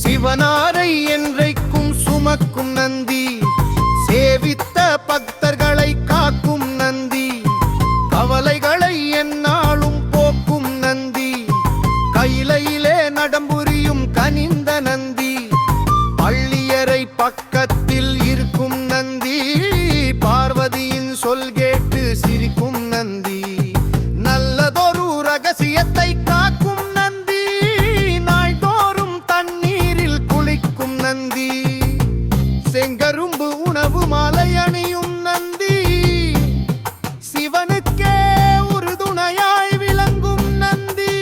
சிவனாரை என்றைக்கும் சுமக்கும் நந்தி சேவித்த பக்த ரகசியத்தை காக்கும் நந்தி நாள்தோறும் தண்ணீரில் குளிக்கும் நந்தி. செங்கரும்பு உணவு மாலை அணியும் நந்தி சிவனுக்கே ஒரு துணையாய் விளங்கும் நந்தி.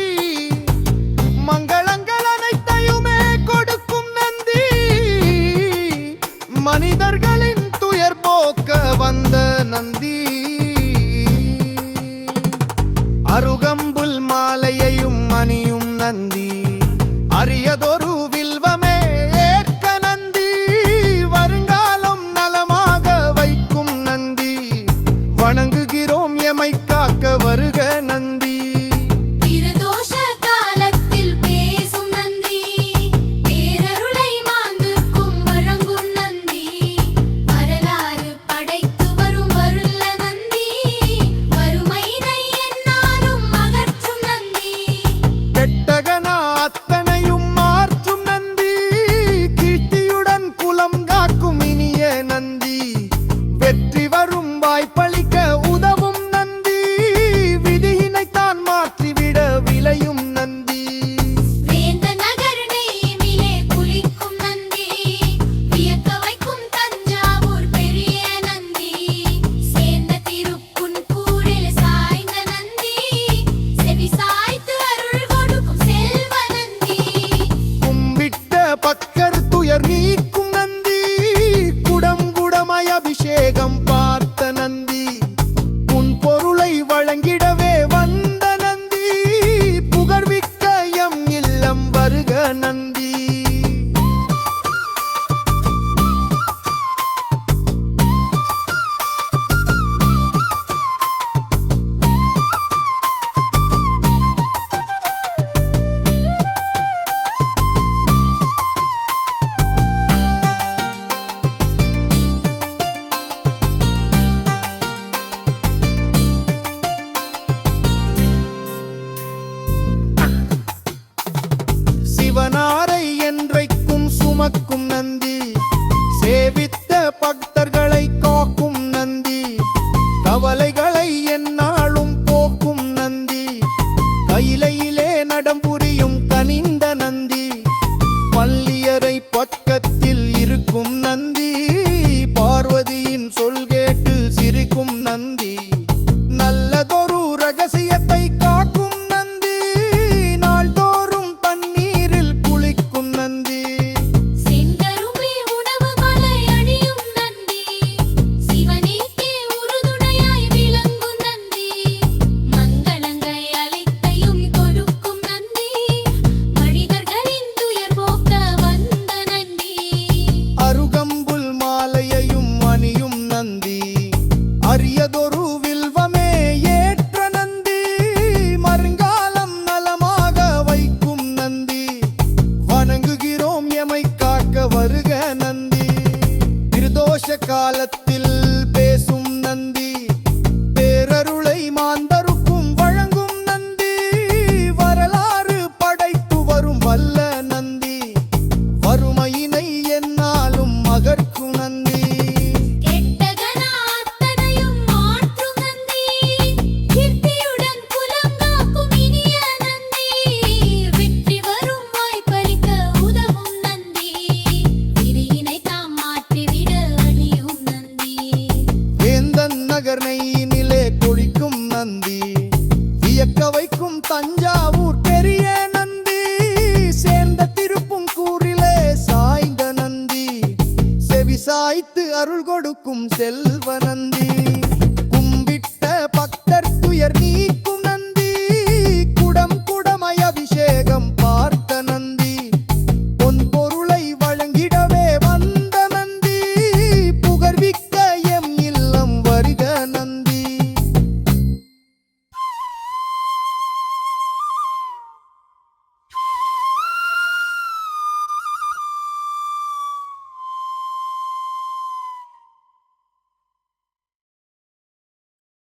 மங்களங்கள் அனைத்தையுமே கொடுக்கும் நந்தி. மனித வணங்குகிறோம் எமை காக்க வருக கவலைகளை என்னாலும் போக்கும் நந்தி. நடம் புரியும் கனிந்த நந்தி. பள்ளியறை பக்கத்தில் இருக்கும் நந்தி. பார்வதி நம் தஞ்சாவூர் பெரிய நந்தி. சேர்ந்த திருப்புங்கூரிலே சாய்ந்த நந்தி. செவி சாய்த்து அருள் கொடுக்கும் செல்வ நந்தி.